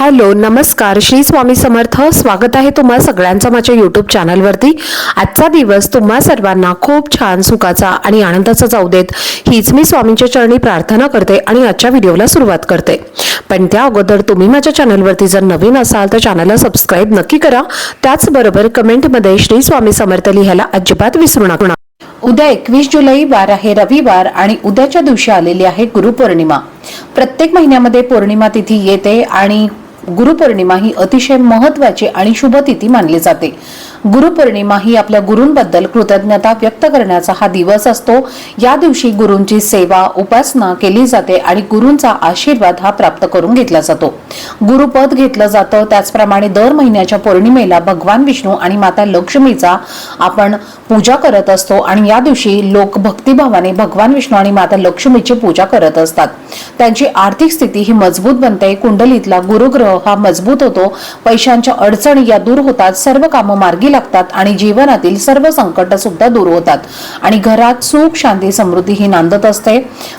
Hello नमस्कार. श्री स्वामी समर्थ. स्वागत आहे तुम्हा सगळ्यांचं माझ्या यूट्यूब चॅनलवरती आजचा दिवस तुम्हा सर्वांना खूप छान सुखाचा आणि आनंदाचा जाऊ देत. हीच मी स्वामींच्या चरणी प्रार्थना करते आणि आजच्या व्हिडिओला सुरुवात करते. पण त्या अगोदर तुम्ही माझ्या चॅनलवरती जर नवीन असाल तर चॅनलला सबस्क्राईब नक्की करा. त्याचबरोबर कमेंटमध्ये श्री स्वामी समर्थ लिहायला अजिबात विसरू नका. उद्या एकवीस जुलै वार आहे रविवार आणि उद्याच्या दिवशी आलेली आहे गुरुपौर्णिमा. प्रत्येक महिन्यामध्ये पौर्णिमा तिथी येते आणि गुरुपौर्णिमा ही अतिशय महत्वाची आणि शुभतिथी मानली जाते. गुरुपौर्णिमा ही आपल्या गुरूंबद्दल कृतज्ञता व्यक्त करण्याचा हा दिवस असतो. या दिवशी गुरूंची सेवा उपासना केली जाते आणि गुरूंचा आशीर्वाद हा प्राप्त करून घेतला जातो. गुरुपद घेतलं जातं. त्याचप्रमाणे दर महिन्याच्या पौर्णिमेला भगवान विष्णू आणि माता लक्ष्मीचा आपण पूजा करत असतो आणि या दिवशी लोक भक्तिभावाने भगवान विष्णू आणि माता लक्ष्मीची पूजा करत असतात. त्यांची आर्थिक स्थिती ही मजबूत बनते. कुंडलीतला गुरुग्रह हा मजबूत होतो. पैशांच्या अडचणी या दूर होतात. सर्व कामं मार्गी लागतात आणि जीवनातील सर्व संकट सुद्धा दूर होतात. आणि घरात सुख शांती समृद्धी ही नांदत असते.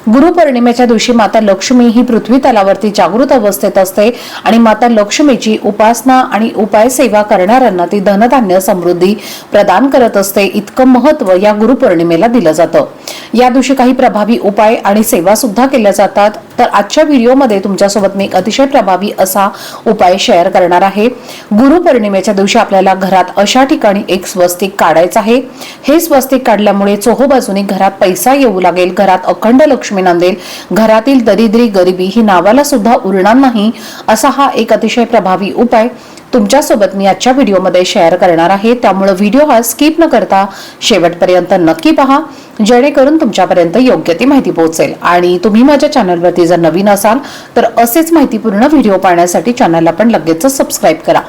गुरुपौर्णिमेच्या दिवशी माता लक्ष्मी ही पृथ्वी तलावरती जागृत अवस्थेत असते आणि माता लक्ष्मीची उपासना आणि उपाय सेवा करणाऱ्यांना ती धनधान्य समृद्धी प्रदान करत असते. इतकं महत्त्व या गुरुपौर्णिमेला दिलं जातं. या दिवशी काही प्रभावी उपाय आणि सेवा सुद्धा केल्या जातात. तर आजच्या व्हिडिओमध्ये तुमच्यासोबत मी एक अतिशय प्रभावी असा उपाय शेअर करणार आहे. गुरुपौर्णिमेच्या दिवशी आपल्याला घरात अशा ठिकाणी एक स्वस्तिक काढायचं आहे. हे स्वस्तिक काढल्यामुळे चोहोबाजूनी घरात पैसा येऊ लागेल घरात अखंड लक्ष्मी नांदेल घरातील दरिद्री गरिबी ही नावाला सुद्धा उरणार नाही असा हा एक अतिशय प्रभावी उपाय तुमच्यासोबत मी आजच्या व्हिडिओमध्ये शेअर करणार आहे. त्यामुळे व्हिडिओ हा स्किप न करता शेवटपर्यंत नक्की पहा जेणेकरून तुमच्यापर्यंत योग्य ती माहिती पोहोचेल. आणि तुम्ही माझ्या चॅनलवरती जर नवीन असाल तर असेच माहितीपूर्ण व्हिडिओ पाहण्यासाठी चॅनलला पण लगेच सबस्क्राईब करा.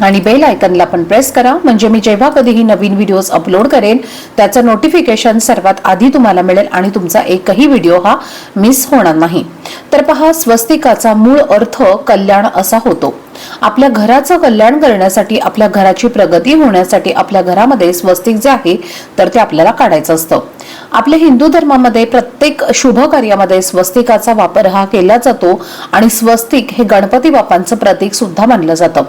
आणि बेल आयकनला पण प्रेस करा. म्हणजे मी जेव्हा कधीही नवीन व्हिडिओज अपलोड करेन त्याचं नोटिफिकेशन सर्वात आधी तुम्हाला मिळेल आणि तुमचा एकही व्हिडिओ हा मिस होणार नाही. तर पहा स्वस्तिकाचा मूळ अर्थ कल्याण असा होतो. आपल्या घराचं कल्याण करण्यासाठी आपल्या घराची प्रगती होण्यासाठी आपल्या घरामध्ये स्वस्तिक जे आहे तर ते आपल्याला काढायचं असतं. आपल्या हिंदू धर्मामध्ये प्रत्येक शुभ कार्यामध्ये स्वस्तिकाचा वापर हा केला जातो आणि स्वस्तिक हे गणपती बाप्पांचं प्रतीक सुद्धा मानलं जातं.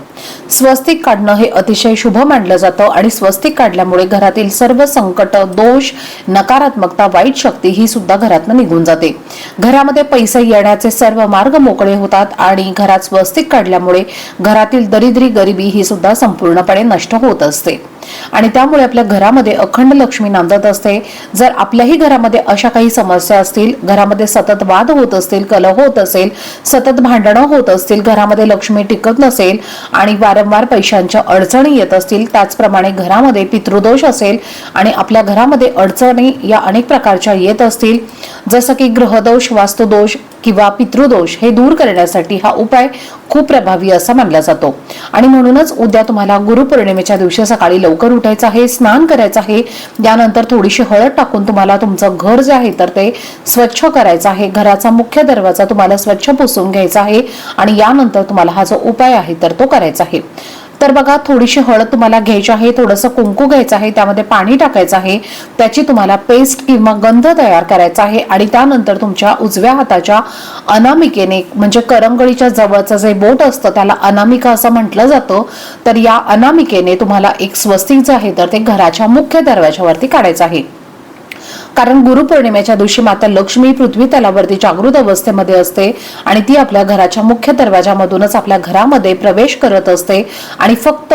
स्वस्तिक काढणं हे अतिशय शुभ मानलं जातं आणि स्वस्तिक काढल्यामुळे घरातील सर्व संकट दोष नकारात्मकता वाईट शक्ती ही सुद्धा घरातनं निघून जाते. घरामध्ये पैसे येण्याचे सर्व मार्ग मोकळे होतात आणि घरात स्वस्तिक काढल्यामुळे घरातील दरिद्री गरिबी ही सुद्धा संपूर्णपणे नष्ट होत असते. आणि त्यामुळे आपल्या घरामध्ये अखंड लक्ष्मी नांदत असते. जर आपल्याही घरामध्ये अशा काही समस्या असतील घरामध्ये सतत वाद होत असतील कलह होत असेल सतत भांडणं होत असतील घरामध्ये लक्ष्मी टिकत नसेल आणि वारंवार पैशांच्या अडचणी येत असतील त्याचप्रमाणे घरामध्ये पितृदोष असेल आणि आपल्या घरामध्ये अडचणी या अनेक प्रकारच्या येत असतील जसं की ग्रहदोष वास्तुदोष किंवा पितृदोष हे दूर करण्यासाठी हा उपाय खूप प्रभावी असा मानला जातो. आणि म्हणूनच उद्या तुम्हाला गुरुपौर्णिमेच्या दिवशी सकाळी लवकर उठायचं आहे स्नान करायचं आहे त्यानंतर थोडीशी हळद टाकून तुम्हाला तुमचं घर जे आहे तर ते स्वच्छ करायचं आहे. घराचा मुख्य दरवाजा तुम्हाला स्वच्छ पुसून घ्यायचा आहे आणि यानंतर तुम्हाला हा जो उपाय आहे तर तो करायचा आहे. तर बघा थोडीशी हळद तुम्हाला घ्यायची आहे थोडंसं कुंकू घ्यायचं आहे त्यामध्ये पाणी टाकायचं आहे त्याची तुम्हाला पेस्ट किंवा गंध तयार करायचा आहे आणि त्यानंतर तुमच्या उजव्या हाताच्या अनामिकेने म्हणजे करंगळीच्या जवळचं जे बोट असतं त्याला अनामिका असं म्हटलं जातं तर या अनामिकेने तुम्हाला एक स्वस्तिक जे आहे तर ते घराच्या मुख्य दरवाजावरती काढायचं आहे. कारण गुरुपौर्णिमेच्या दिवशी माता लक्ष्मी पृथ्वी तलावरती जागृत अवस्थेमध्ये असते आणि ती आपल्या घराच्या मुख्य दरवाजामधूनच आपल्या घरामध्ये प्रवेश करत असते आणि फक्त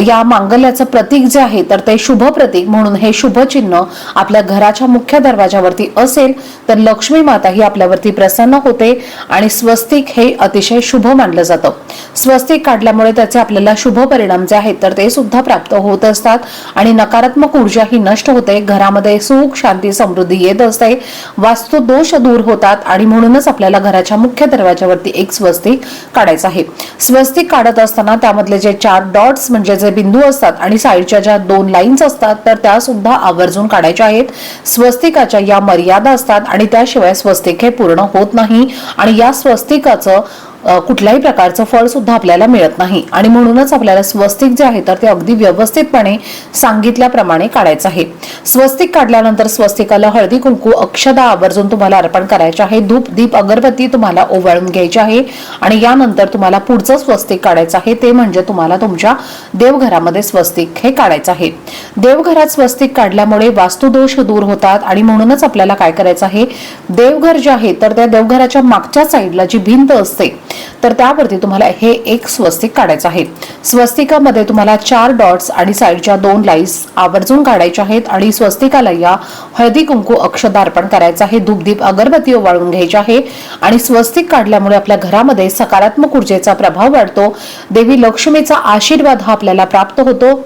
या मांगल्याचं प्रतीक जे आहे तर ते शुभ प्रतीक म्हणून हे शुभ चिन्ह आपल्या घराच्या मुख्य दरवाजावरती असेल तर लक्ष्मी माता ही आपल्यावरती प्रसन्न होते आणि स्वस्तिक हे अतिशय शुभ मानलं जातं. स्वस्तिक काढल्यामुळे त्याचे आपल्याला शुभ परिणाम जे आहेत तर ते सुद्धा प्राप्त होत असतात आणि नकारात्मक ऊर्जा ही नष्ट होते घरामध्ये सुख शांती समृद्धी येत असते वास्तू दोष दूर होतात आणि म्हणूनच आपल्याला घराच्या मुख्य दरवाजावरती एक स्वस्तिक काढायचं आहे. स्वस्तिक काढत असताना त्यामधले जे चार डॉट्स म्हणजे जे बिंदू असतात आणि साईडच्या ज्या दोन लाईन्स असतात तर त्या सुद्धा आवर्जून काढायच्या आहेत. स्वस्तिकाच्या या मर्यादा असतात आणि त्याशिवाय स्वस्तिक हे पूर्ण होत नाही. आणि या स्वस्तिकाचं कुठल्याही प्रकारचं फळ सुद्धा आपल्याला मिळत नाही. आणि म्हणूनच आपल्याला स्वस्तिक जे आहे तर ते अगदी व्यवस्थितपणे सांगितल्याप्रमाणे काढायचं आहे. स्वस्तिक काढल्यानंतर स्वस्तिकाला हळदी कुंकू अक्षदा आवर्जून तुम्हाला अर्पण करायचे आहे. धूप दीप अगरबत्ती तुम्हाला ओवाळून घ्यायची आहे. आणि यानंतर तुम्हाला पुढचं स्वस्तिक काढायचं आहे. ते म्हणजे तुम्हाला तुमच्या देवघरामध्ये स्वस्तिक हे काढायचं आहे. देवघरात स्वस्तिक काढल्यामुळे वास्तुदोष दूर होतात. आणि म्हणूनच आपल्याला काय करायचं आहे? देवघर जे आहे तर त्या देवघराच्या मागच्या साईडला जी भिंत असते तर त्यावरती तुम्हाला हे एक स्वस्तिक काढायचं आहे. स्वस्तिकामध्ये तुम्हाला चार डॉट्स आणि साईडच्या दोन लाईन्स आवर्जून काढायच्या आहेत आणि स्वस्तिकाला या हळदी कुंकू अक्षदा अर्पण करायचं आहे. धूपदीप अगरबत्ती ओवाळून घ्यायची आहे आणि स्वस्तिक काढल्यामुळे आपल्या घरामध्ये सकारात्मक ऊर्जेचा प्रभाव वाढतो. देवी लक्ष्मीचा आशीर्वाद हा आपल्याला प्राप्त होतो.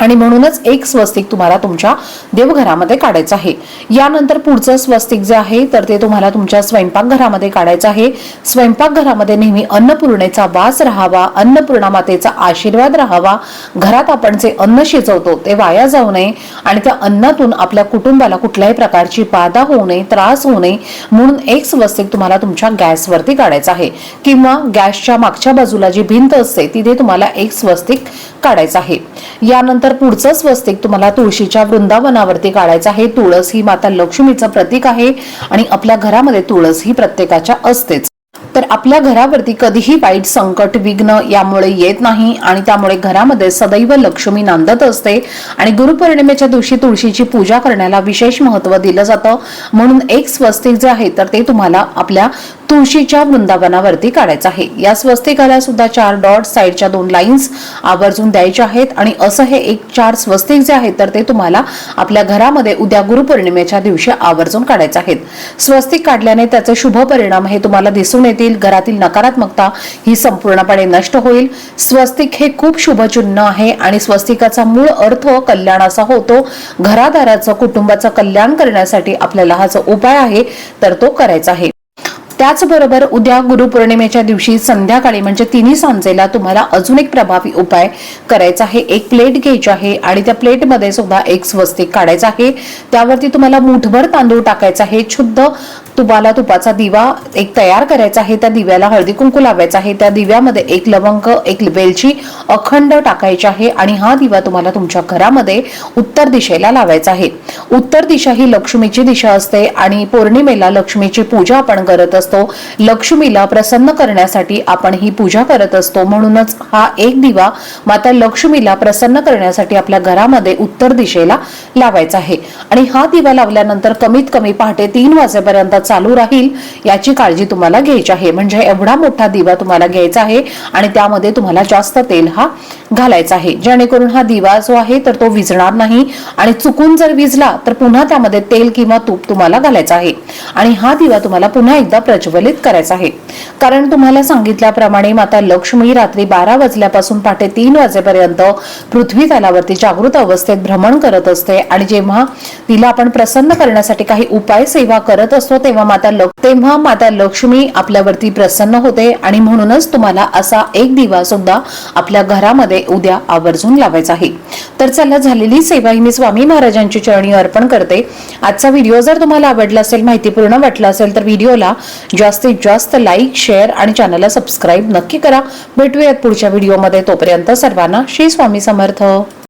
आणि म्हणूनच एक स्वस्तिक तुम्हाला तुमच्या देवघरामध्ये काढायचं आहे. यानंतर पुढचं स्वस्तिक जे आहे तर ते तुम्हाला तुमच्या स्वयंपाकघरामध्ये काढायचं आहे. स्वयंपाकघरामध्ये नेहमी अन्नपूर्णेचा वास राहावा अन्नपूर्णा मातेचा आशीर्वाद राहावा. घरात आपण जे अन्न शिजवतो ते वाया जाऊ नये आणि त्या अन्नातून आपल्या कुटुंबाला कुठल्याही प्रकारची बाधा होऊ नये त्रास होऊ नये म्हणून एक स्वस्तिक तुम्हाला तुमच्या गॅसवरती काढायचं आहे. किंवा गॅसच्या मागच्या बाजूला जी भिंत असते तिथे तुम्हाला एक स्वस्तिक काढायचं आहे. यानंतर पुढचं स्वस्तिक तुम्हाला तुळशीच्या वृंदावनावरती काढायचं आहे. तुळस ही माता लक्ष्मीचं प्रतीक आहे आणि आपल्या घरामध्ये तुळस ही प्रत्येकाच्या असतेच. तर आपल्या घरावरती कधीही वाईट संकट विघ्न यामुळे येत नाही आणि त्यामुळे घरामध्ये सदैव लक्ष्मी नांदत असते. आणि गुरुपौर्णिमेच्या दिवशी तुळशीची पूजा करण्याला विशेष महत्त्व दिलं जातं. म्हणून एक स्वस्तिक जे आहे तर ते तुम्हाला आपल्या तुळशीच्या वृंदावनावरती काढायचं आहे. या स्वस्तिकाला सुद्धा चार डॉट साईडच्या दोन लाईन्स आवर्जून द्यायच्या आहेत आणि असं हे एक चार स्वस्तिक जे आहेत तर ते तुम्हाला आपल्या घरामध्ये उद्या गुरुपौर्णिमेच्या दिवशी आवर्जून काढायचे आहेत. स्वस्तिक काढल्याने त्याचे शुभ परिणाम हे तुम्हाला दिसून येतील. घरातील नकारात्मकता ही संपूर्णपणे नष्ट होईल. स्वस्तिक हे खूप शुभचिन्ह आहे आणि स्वस्तिकाचा मूळ अर्थ कल्याण असा होतो. घरादाराचं कुटुंबाचं कल्याण करण्यासाठी आपल्याला हा जो उपाय आहे तर तो करायचा आहे. त्याचबरोबर उद्या गुरुपौर्णिमेच्या दिवशी संध्याकाळी म्हणजे तिन्ही सांजेला तुम्हाला अजून एक प्रभावी उपाय करायचा आहे. एक प्लेट घ्यायची आहे आणि त्या प्लेटमध्ये सुद्धा एक स्वस्तिक काढायचा आहे. त्यावरती तुम्हाला मुठभर तांदूळ टाकायचा आहे. शुद्ध तुम्हाला तुपाचा दिवा एक तयार करायचा आहे. त्या दिव्याला हळदी कुंकू लावायचा आहे. त्या दिव्यामध्ये एक लवंग एक वेलची अखंड टाकायची आहे आणि हा दिवा तुम्हाला तुमच्या घरामध्ये उत्तर दिशेला लावायचा आहे. उत्तर दिशा ही लक्ष्मीची दिशा असते आणि पौर्णिमेला लक्ष्मीची पूजा आपण करत असतो. लक्ष्मीला प्रसन्न करण्यासाठी आपण ही पूजा करत असतो. म्हणूनच हा एक दिवा माता लक्ष्मीला प्रसन्न करण्यासाठी आपल्या घरामध्ये उत्तर दिशेला लावायचा आहे. आणि हा दिवा लावल्यानंतर कमीत कमी पहाटे तीन वाजेपर्यंत चालू राहील याची काळजी तुम्हाला घ्यायची आहे. म्हणजे एवढा मोठा दिवा तुम्हाला घ्यायचा आहे आणि त्यामध्ये तुम्हाला जास्त तेल हा घालायचा आहे. जेणेकरून हा दिवा जो आहे तर तो विझणार नाही आणि चुकून जर विझला तर पुन्हा त्यामध्ये तेल किंवा तूप तुम्हाला घालायचं आहे. आणि हा दिवा तुम्हाला पुन्हा एकदा प्रज्वलित करायचा आहे. कारण तुम्हाला सांगितल्याप्रमाणे माता लक्ष्मी रात्री बारा वाजल्यापासून पहाटे तीन वाजेपर्यंत पृथ्वी तलावरती जागृत अवस्थेत भ्रमण करत असते आणि जेव्हा तिला आपण प्रसन्न करण्यासाठी काही उपाय सेवा करत असतो तेव्हा माता तेव्हा माता लक्ष्मी आपल्यावरती प्रसन्न होते आणि म्हणूनच तुम्हाला असा एक दिवा सुद्धा आपल्या घरामध्ये उद्या आवर्जून लावायचा आहे. तर चला झालेली सेवा ही मी स्वामी महाराजांची चरणी अर्पण करते. आजचा व्हिडिओ जर तुम्हाला आवडला असेल माहितीपूर्ण वाटला असेल तर व्हिडिओला जास्तीत जास्त लाईक शेअर आणि चॅनलला सबस्क्राईब नक्की करा. भेटूयात पुढच्या व्हिडिओमध्ये. तोपर्यंत सर्वांना श्री स्वामी समर्थ.